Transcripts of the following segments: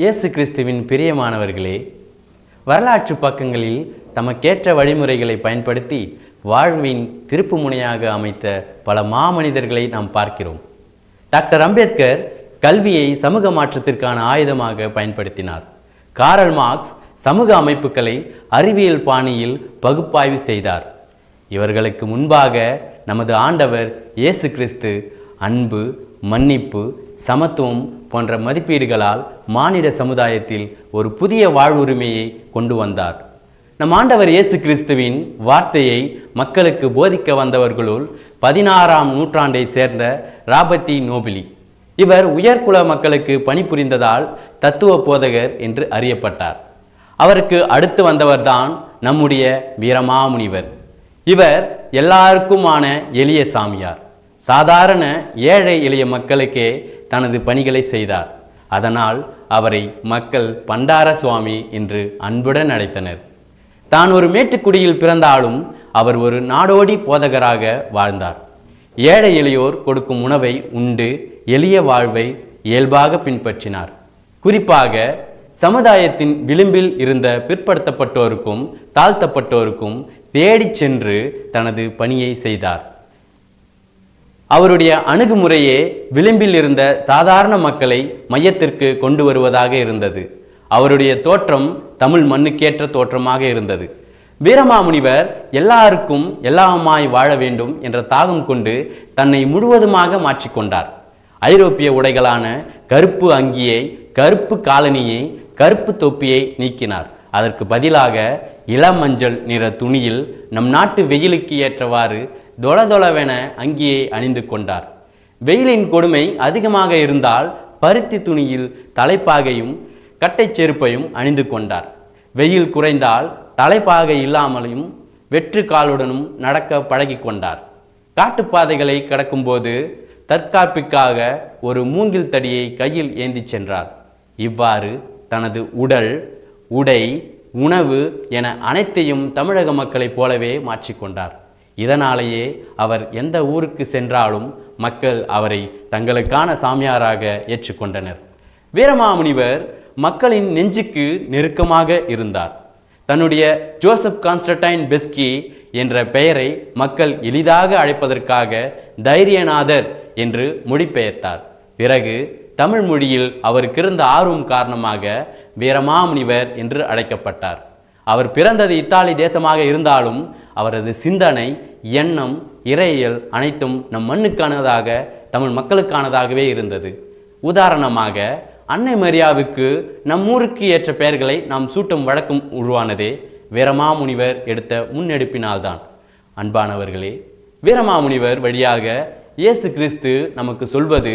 இயேசு கிறிஸ்துவின் பிரியமானவர்களே வரலாற்று பக்கங்களில் தமக்கேற்ற வழிமுறைகளை பயன்படுத்தி வாழ்வின் திருப்பு முனையாக அமைத்த பல மாமனிதர்களை நாம் பார்க்கிறோம். டாக்டர் அம்பேத்கர் கல்வியை சமூக மாற்றத்திற்கான ஆயுதமாக பயன்படுத்தினார். காரல் மார்க்ஸ் சமூக அமைப்புகளை அறிவியல் பாணியில் பகுப்பாய்வு செய்தார். இவர்களுக்கு முன்பாக நமது ஆண்டவர் இயேசு கிறிஸ்து அன்பு மன்னிப்பு சமத்துவம் போன்ற மதிப்பீடுகளால் மானிட சமுதாயத்தில் ஒரு புதிய வாழ்வுரிமையை கொண்டு வந்தார். நம் ஆண்டவர் இயேசு கிறிஸ்துவின் வார்த்தையை மக்களுக்கு போதிக்க வந்தவர்களுள் பதினாறாம் நூற்றாண்டை சேர்ந்த ராபத்தி நோபிலி. இவர் உயர்குல மக்களுக்கு பணிபுரிந்ததால் தத்துவ போதகர் என்று அறியப்பட்டார். அவருக்கு அடுத்து வந்தவர்தான் நம்முடைய வீரமாமுனிவர். இவர் எல்லாருக்குமான எளிய சாமியார். சாதாரண ஏழை எளிய மக்களுக்கே தனது பணிகளை செய்தார். அதனால் அவரை மக்கள் பண்டார சுவாமி என்று அன்புடன் அழைத்தனர். தான் ஒரு மேட்டுக்குடியில் பிறந்தாலும் அவர் ஒரு நாடோடி போதகராக வாழ்ந்தார். ஏழை எளியோர் கொடுக்கும் உணவை உண்டு எளிய வாழ்வை இயல்பாக பின்பற்றினார். குறிப்பாக சமுதாயத்தின் விளிம்பில் இருந்த பிற்படுத்தப்பட்டோருக்கும் தாழ்த்தப்பட்டோருக்கும் தேடிச் சென்று தனது பணியை செய்தார். அவருடைய அணுகுமுறையே விளிம்பில் இருந்த சாதாரண மக்களை மையத்திற்கு கொண்டு வருவதாக இருந்தது. அவருடைய தோற்றம் தமிழ் மண்ணுக்கேற்ற தோற்றமாக இருந்தது. வீரமாமுனிவர் எல்லாருக்கும் எல்லாமாய் வாழ வேண்டும் என்ற தாகம் கொண்டு தன்னை முழுவதுமாக மாற்றிக்கொண்டார் ஐரோப்பிய உடைகளான கருப்பு அங்கியை கருப்பு காலனியை கருப்பு தொப்பியை நீக்கினார். அதற்கு பதிலாக இளமஞ்சள் நிற துணியில் நம் நாட்டு வெயிலுக்கு ஏற்றவாறு தொளதொளவென அங்கியை அணிந்து கொண்டார். வெயிலின் கொடுமை அதிகமாக இருந்தால் பருத்தி துணியில் தலைப்பாகையும் கட்டைச் செருப்பையும் அணிந்து கொண்டார். வெயில் குறைந்தால் தலைப்பாகை இல்லாமலும் வெற்று காலுடனும் நடக்க பழகி கொண்டார். காட்டுப்பாதைகளை கடக்கும்போது தற்காப்பிற்காக ஒரு மூங்கில் தடியை கையில் ஏந்திச் சென்றார். இவ்வாறு தனது உடல் உடை உணவு என அனைத்தையும் தமிழக மக்களைப் போலவே மாற்றிக்கொண்டார் இதனாலேயே அவர் எந்த ஊருக்கு சென்றாலும் மக்கள் அவரை தங்களுக்கான சாமியாராக ஏற்றுக்கொண்டனர். வீரமாமுனிவர் மக்களின் நெஞ்சுக்கு நெருக்கமாக இருந்தார். தன்னுடைய ஜோசப் கான்ஸ்டன்டைன் பெஸ்கி என்ற பெயரை மக்கள் எளிதாக அழைப்பதற்காக தைரியநாதர் என்று மொழிபெயர்த்தார். பிறகு தமிழ் மொழியில் அவருக்கு இருந்த ஆர்வம் காரணமாக வீரமாமுனிவர் என்று அழைக்கப்பட்டார். அவர் பிறந்தது இத்தாலி தேசமாக இருந்தாலும் அவரது சிந்தனை எண்ணம் இறையியல் அனைத்தும் நம் மண்ணுக்கானதாக தமிழ் மக்களுக்கானதாகவே இருந்தது. உதாரணமாக அன்னை மரியாவுக்கு நம் ஊருக்கு ஏற்ற பெயர்களை நாம் சூட்டும் வழக்கம் உருவானதே வீரமாமுனிவர் எடுத்த முன்னெடுப்பினால்தான். அன்பானவர்களே வீரமாமுனிவர் வழியாக இயேசு கிறிஸ்து நமக்கு சொல்வது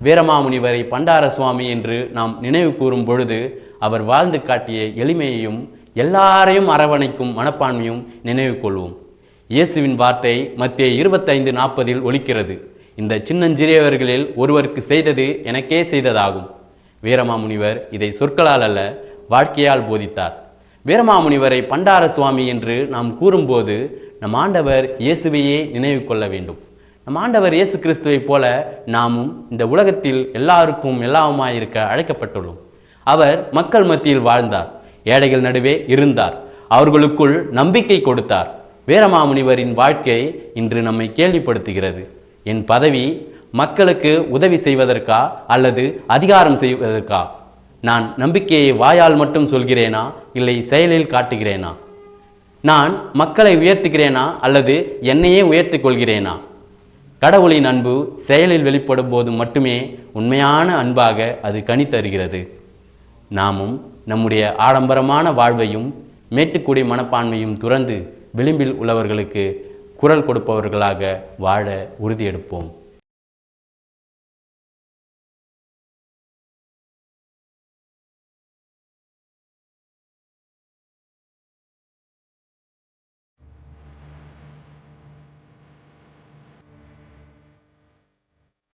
வீரமாமுனிவரை பண்டார சுவாமி என்று நாம் நினைவு கூறும் பொழுது அவர் வாழ்ந்து காட்டிய எளிமையையும் எல்லாரையும் அரவணைக்கும் மனப்பான்மையும் நினைவு கொள்வோம். இயேசுவின் வார்த்தை மத்திய இருபத்தைந்து நாற்பதில் ஒலிக்கிறது. இந்த சின்னஞ்சிறியவர்களில் ஒருவருக்கு செய்தது எனக்கே செய்ததாகும். வீரமாமுனிவர் இதை சொற்களால் அல்ல வாழ்க்கையால் போதித்தார். வீரமாமுனிவரை பண்டார சுவாமி என்று நாம் கூறும்போது நம் ஆண்டவர் இயேசுவையே நினைவு கொள்ள வேண்டும். நம் ஆண்டவர் இயேசு கிறிஸ்துவைப் போல நாமும் இந்த உலகத்தில் எல்லாருக்கும் எல்லாவுமாயிருக்க அழைக்கப்பட்டுள்ளோம். அவர் மக்கள் மத்தியில் வாழ்ந்தார். ஏழைகள் நடுவே இருந்தார். அவர்களுக்குள் நம்பிக்கை கொடுத்தார். வீரமாமுனிவரின் வாழ்க்கை இன்று நம்மை கேள்விப்படுத்துகிறது. என் பதவி மக்களுக்கு உதவி செய்வதற்கா அல்லது அதிகாரம் செய்வதற்கா? நான் நம்பிக்கையை வாயால் மட்டும் சொல்கிறேனா? இல்லை செயலில் காட்டுகிறேனா? நான் மக்களை உயர்த்துகிறேனா? அல்லது என்னையே உயர்த்தி கொள்கிறேனா? கடவுளின் அன்பு செயலில் வெளிப்படும் போது மட்டுமே உண்மையான அன்பாக அது கனி தருகிறது நாமும் நம்முடைய ஆடம்பரமான வாழ்வையும் மேட்டுக்கூடிய மனப்பான்மையும் துறந்து விளிம்பில் உள்ளவர்களுக்கு குரல் கொடுப்பவர்களாக வாழ உறுதியெடுப்போம்.